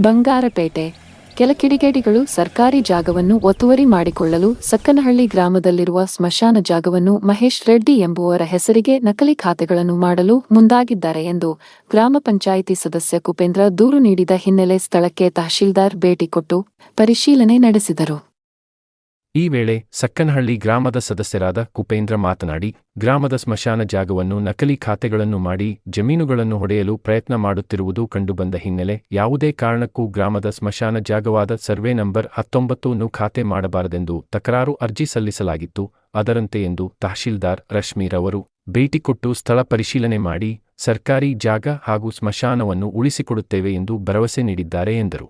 ಬಂಗಾರಪೇಟೆ. ಕೆಲ ಕಿಡಿಗೇಡಿಗಳು ಸರ್ಕಾರಿ ಜಾಗವನ್ನು ಒತ್ತುವರಿ ಮಾಡಿಕೊಳ್ಳಲು ಸಕ್ಕನಹಳ್ಳಿ ಗ್ರಾಮದಲ್ಲಿರುವ ಸ್ಮಶಾನ ಜಾಗವನ್ನು ಮಹೇಶ್ ರೆಡ್ಡಿ ಎಂಬುವರ ಹೆಸರಿಗೆ ನಕಲಿ ಖಾತೆಗಳನ್ನು ಮಾಡಲು ಮುಂದಾಗಿದ್ದಾರೆ ಎಂದು ಗ್ರಾಮ ಪಂಚಾಯಿತಿ ಸದಸ್ಯ ಕುಪೇಂದ್ರ ದೂರು ನೀಡಿದ ಹಿನ್ನೆಲೆ ಸ್ಥಳಕ್ಕೆ ತಹಶೀಲ್ದಾರ್ ಭೇಟಿ ಕೊಟ್ಟು ಪರಿಶೀಲನೆ ನಡೆಸಿದರು. ಈ ವೇಳೆ ಸಕ್ಕನಹಳ್ಳಿ ಗ್ರಾಮದ ಸದಸ್ಯರಾದ ಕುಪೇಂದ್ರ ಮಾತನಾಡಿ, ಗ್ರಾಮದ ಸ್ಮಶಾನ ಜಾಗವನ್ನು ನಕಲಿ ಖಾತೆಗಳನ್ನು ಮಾಡಿ ಜಮೀನುಗಳನ್ನು ಹೊಡೆಯಲು ಪ್ರಯತ್ನ ಮಾಡುತ್ತಿರುವುದು ಕಂಡುಬಂದ ಹಿನ್ನೆಲೆ ಯಾವುದೇ ಕಾರಣಕ್ಕೂ ಗ್ರಾಮದ ಸ್ಮಶಾನ ಜಾಗವಾದ ಸರ್ವೆ ನಂಬರ್ ಹತ್ತೊಂಬತ್ತು ಖಾತೆ ಮಾಡಬಾರದೆಂದು ತಕರಾರು ಅರ್ಜಿ ಸಲ್ಲಿಸಲಾಗಿತ್ತು. ಅದರಂತೆ ಎಂದು ತಹಶೀಲ್ದಾರ್ ರಶ್ಮೀರ್ ಅವರು ಭೇಟಿ ಕೊಟ್ಟು ಸ್ಥಳ ಪರಿಶೀಲನೆ ಮಾಡಿ, ಸರ್ಕಾರಿ ಜಾಗ ಹಾಗೂ ಸ್ಮಶಾನವನ್ನು ಉಳಿಸಿಕೊಡುತ್ತೇವೆ ಎಂದು ಭರವಸೆ ನೀಡಿದ್ದಾರೆ ಎಂದರು.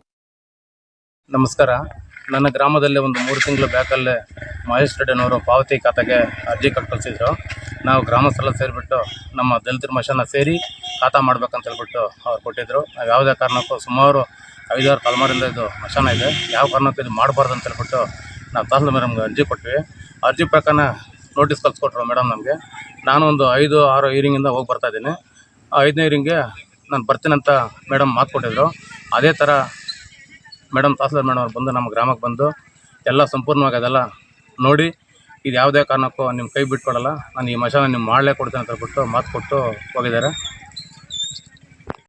ನಮಸ್ಕಾರ. ನನ್ನ ಗ್ರಾಮದಲ್ಲೇ ಒಂದು ಮೂರು ತಿಂಗಳು ಬ್ಯಾಕಲ್ಲೇ ಮಹೇಶ್ ಪಾವತಿ ಖಾತೆಗೆ ಅರ್ಜಿ ಕೊಟ್ಟು ನಾವು ಗ್ರಾಮಸ್ಥರೆಲ್ಲ ಸೇರಿಬಿಟ್ಟು ನಮ್ಮ ದಲಿತರ ಮಶಾನ ಸೇರಿ ಖಾತಾ ಮಾಡ್ಬೇಕಂತ ಹೇಳ್ಬಿಟ್ಟು ಅವ್ರು ಕೊಟ್ಟಿದ್ದರು ನಾವು ಯಾವುದೇ ಕಾರಣಕ್ಕೂ ಸುಮಾರು ಐದಾರು ತಲೆಮಾರಿಂದ ಇದು ಮಶಾನ ಇದೆ. ಯಾವ ಕಾರಣಕ್ಕೂ ಇದು ಮಾಡಬಾರ್ದು ಅಂತ ಹೇಳ್ಬಿಟ್ಟು ನಾವು ತಹಸೀಲ್ ಮೇಡಮ್ಗೆ ಅರ್ಜಿ ಕೊಟ್ವಿ. ಅರ್ಜಿ ಪ್ರಕಾರ ನೋಟಿಸ್ ಕಳಿಸ್ಕೊಟ್ರು ಮೇಡಮ್ ನಮಗೆ. ನಾನು ಒಂದು ಐದು, ಆರು ಇಯರಿಂಗಿಂದ ಹೋಗಿ ಬರ್ತಾ ಇದ್ದೀನಿ. ಆ ಐದನೇ ಈರಿಂಗ್ಗೆ ನಾನು ಬರ್ತೀನಂತ ಮೇಡಮ್ ಮಾತು ಕೊಟ್ಟಿದ್ದರು ಅದೇ ಥರ ಮೇಡಮ್ ತಹಸೀಲ್ದಾರ್ ಮೇಡಮ್ ಅವ್ರು ಬಂದು ನಮ್ಮ ಗ್ರಾಮಕ್ಕೆ ಬಂದು ಎಲ್ಲ ಸಂಪೂರ್ಣವಾಗಿ ಅದೆಲ್ಲ ನೋಡಿ, ಇದು ಯಾವುದೇ ಕಾರಣಕ್ಕೂ ನಿಮ್ಮ ಕೈ ಬಿಟ್ಕೊಡಲ್ಲ. ನಾನು ಈ ಮಶಾನ ನಿಮ್ಮ ಮಾಡಲೇ ಕೊಡ್ತೇನೆ ಅಂತ ಹೇಳ್ಬಿಟ್ಟು ಮಾತು ಕೊಟ್ಟು ಹೋಗಿದ್ದಾರೆ.